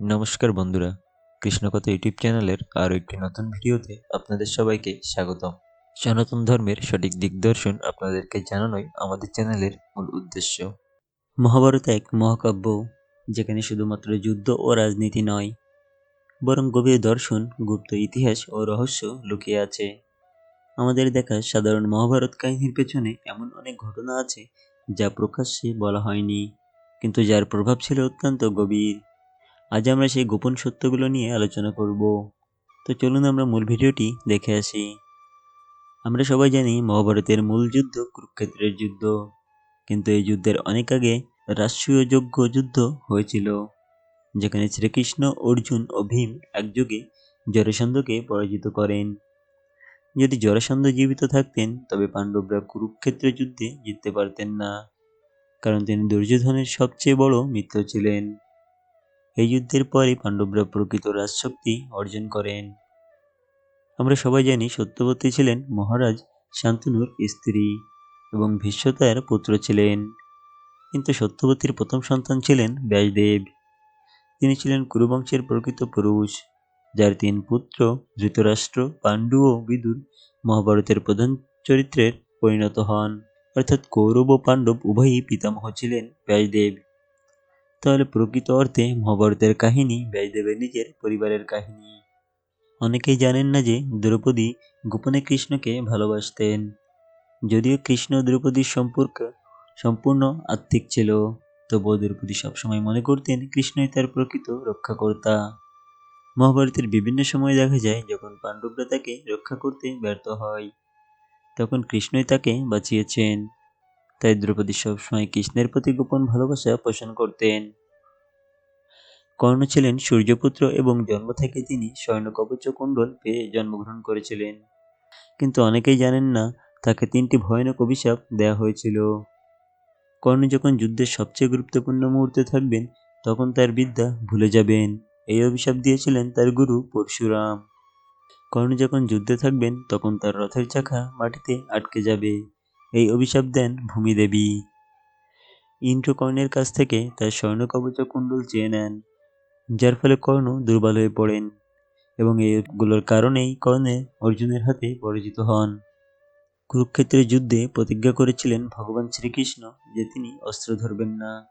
নমস্কার বন্ধুরা, কৃষ্ণকথা ইউটিউব চ্যানেলের আরও একটি নতুন ভিডিওতে আপনাদের সবাইকে স্বাগতম। সনাতন ধর্মের সঠিক দিগদর্শন আপনাদেরকে জানানোই আমাদের চ্যানেলের মূল উদ্দেশ্য। মহাভারত এক মহাকাব্য, যেখানে শুধুমাত্র যুদ্ধ ও রাজনীতি নয়, বরং গভীর দর্শন, গুপ্ত ইতিহাস ও রহস্য লুকিয়ে আছে। আমাদের দেখা সাধারণ মহাভারত কাহিনীর পেছনে এমন অনেক ঘটনা আছে যা প্রকাশ্যে বলা হয়নি, কিন্তু যার প্রভাব ছিল অত্যন্ত গভীর। আজ আমরা সেই গোপন সত্যগুলো নিয়ে আলোচনা করব। তো চলুন আমরা মূল ভিডিওটি দেখে আসি। আমরা সবাই জানি মহাভারতের মূল যুদ্ধ কুরুক্ষেত্রের যুদ্ধ। কিন্তু এই যুদ্ধের অনেক আগে রাষ্ট্রীয় যোগ্য যুদ্ধ হয়েছিল, যেখানে শ্রীকৃষ্ণ অর্জুন ও ভীম একযোগে জরাসন্ধকে পরাজিত করেন। যদি জরাসন্ধ জীবিত থাকতেন, তবে পাণ্ডবরা কুরুক্ষেত্র যুদ্ধে জিততে পারতেন না। কারণ তিনি দুর্যোধনের সবচেয়ে বড় মিত্র ছিলেন। এই যুদ্ধের পরে পাণ্ডবরা প্রকৃত রাজশক্তি অর্জন করেন। আমরা সবাই জানি সত্যবতী ছিলেন মহারাজ শান্তনুর স্ত্রী এবং ভীষ্মতার পুত্র ছিলেন। কিন্তু সত্যবতীর প্রথম সন্তান ছিলেন ব্যাসদেব। তিনি ছিলেন কুরুবংশের প্রকৃত পুরুষ, যার তিন পুত্র ধৃতরাষ্ট্র, পাণ্ডু ও বিদুর মহাভারতের প্রধান চরিত্রের পরিণত হন। অর্থাৎ কৌরব ও পাণ্ডব উভয়ই পিতামহ ছিলেন ব্যাসদেব। তাহলে প্রকৃত অর্থে মহাভারতের কাহিনী ব্যাসদেবের নিজের পরিবারের কাহিনী। অনেকেই জানেন না যে দ্রৌপদী গোপনে কৃষ্ণকে ভালোবাসতেন। যদিও কৃষ্ণ দ্রৌপদীর সম্পর্ক সম্পূর্ণ আত্মিক ছিল, তবুও দ্রৌপদী সবসময় মনে করতেন কৃষ্ণই তার প্রকৃত রক্ষাকর্তা। মহাভারতের বিভিন্ন সময় দেখা যায় যখন পাণ্ডবরা তাকে রক্ষা করতে ব্যর্থ হয়, তখন কৃষ্ণই তাকে বাঁচিয়েছেন। তাই দ্রৌপদী সবসময় কৃষ্ণের প্রতি গোপন ভালোবাসা পোষণ করতেন। কর্ণ ছিলেন সূর্যপুত্র এবং জন্ম থেকে তিনি স্বর্ণকবচ কুণ্ডল পেয়ে জন্মগ্রহণ করেছিলেন। কিন্তু অনেকেই জানেন না, তাকে তিনটি ভয়ানক অভিশাপ দেওয়া হয়েছিল। কর্ণ যখন যুদ্ধের সবচেয়ে গুরুত্বপূর্ণ মুহূর্তে থাকবেন, তখন তার বিদ্যা ভুলে যাবেন। এই অভিশাপ দিয়েছিলেন তার গুরু পরশুরাম। কর্ণ যখন যুদ্ধে থাকবেন, তখন তার রথের চাকা মাটিতে আটকে যাবে। এই অভিশাপ দেন ভূমিদেবী ইন্দ্র কর্ণের কাছ থেকে তার স্বর্ণকবচ কুণ্ডল চেয়ে নেন, যার ফলে কর্ণ দুর্বল হয়ে পড়েন এবং এইগুলোর কারণেই কর্ণে অর্জুনের হাতে পরাজিত হন। কুরুক্ষেত্রের যুদ্ধে প্রতিজ্ঞা করেছিলেন ভগবান শ্রীকৃষ্ণ যে তিনি অস্ত্র ধরবেন না।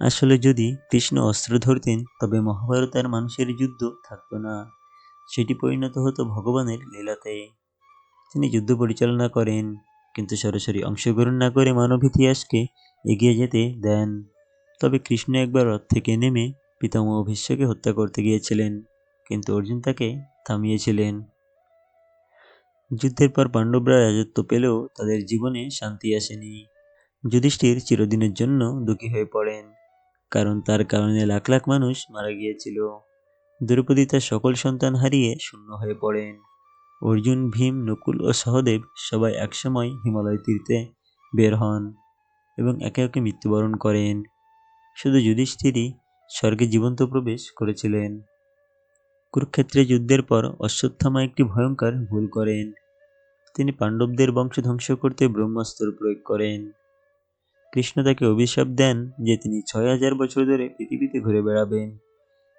আসলে যদি কৃষ্ণ অস্ত্র ধরতেন, তবে মহাভারত আর মানুষের যুদ্ধ থাকতো না। সেটি পরিণত হতো ভগবানের লীলাতে। তিনি যুদ্ধ পরিচালনা করেন। কিন্তু সরাসরি অংশগ্রহণ না করে মানব ইতিহাসকে এগিয়ে যেতে দেন। তবে কৃষ্ণ একবার রথ থেকে নেমে পিতামহ ভীষ্মকে হত্যা করতে গিয়েছিলেন, কিন্তু অর্জুন তাকে থামিয়েছিলেন। যুদ্ধের পর পাণ্ডবরা রাজত্ব পেলেও তাদের জীবনে শান্তি আসেনি। যুধিষ্ঠির চিরদিনের জন্য দুঃখী হয়ে পড়েন, কারণ তার কারণে লাখ লাখ মানুষ মারা গিয়েছিল। দ্রৌপদী তার সকল সন্তান হারিয়ে শূন্য হয়ে পড়েন। অর্জুন, ভীম, নকুল ও সহদেব সবাই একসময় হিমালয় তীর্থে বের হন এবং একে একে মৃত্যুবরণ করেন। শুধু যুধিষ্ঠিরই স্বর্গে জীবন্ত প্রবেশ করেছিলেন। কুরুক্ষেত্রে যুদ্ধের পর অশ্বত্থামা একটি ভয়ঙ্কর ভুল করেন। তিনি পাণ্ডবদের বংশ ধ্বংস করতে ব্রহ্মাস্ত্র প্রয়োগ করেন। কৃষ্ণ তাকে অভিশাপ দেন যে তিনি ছয় হাজার বছর ধরে পৃথিবীতে ঘুরে বেড়াবেন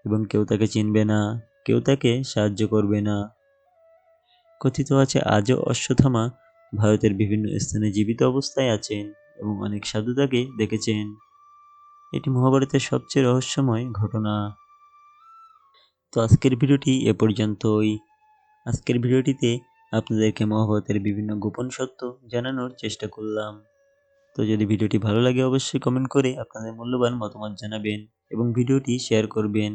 এবং কেউ তাকে চিনবে না, কেউ তাকে সাহায্য করবে না। কথিত আছে, আজও অশ্বত্থামা ভারতের বিভিন্ন স্থানে জীবিত অবস্থায় আছেন এবং অনেক সাধু তাকে দেখেছেন। এটি মহাভারতের সবচেয়ে রহস্যময় ঘটনা। তো আজকের ভিডিওটি এ পর্যন্তই। আজকের ভিডিওটিতে আপনাদেরকে মহাভারতের বিভিন্ন গোপন সত্য জানানোর চেষ্টা করলাম। তো যদি ভিডিওটি ভালো লাগে, অবশ্যই কমেন্ট করে আপনাদের মূল্যবান মতামত জানাবেন এবং ভিডিওটি শেয়ার করবেন।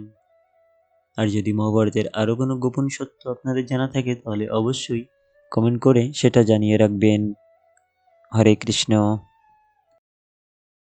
আর যদি মহাভারতের আরও কোনো গোপন সত্য আপনাদের জানা থাকে, তাহলে অবশ্যই কমেন্ট করে সেটা জানিয়ে রাখবেন। হরে কৃষ্ণ।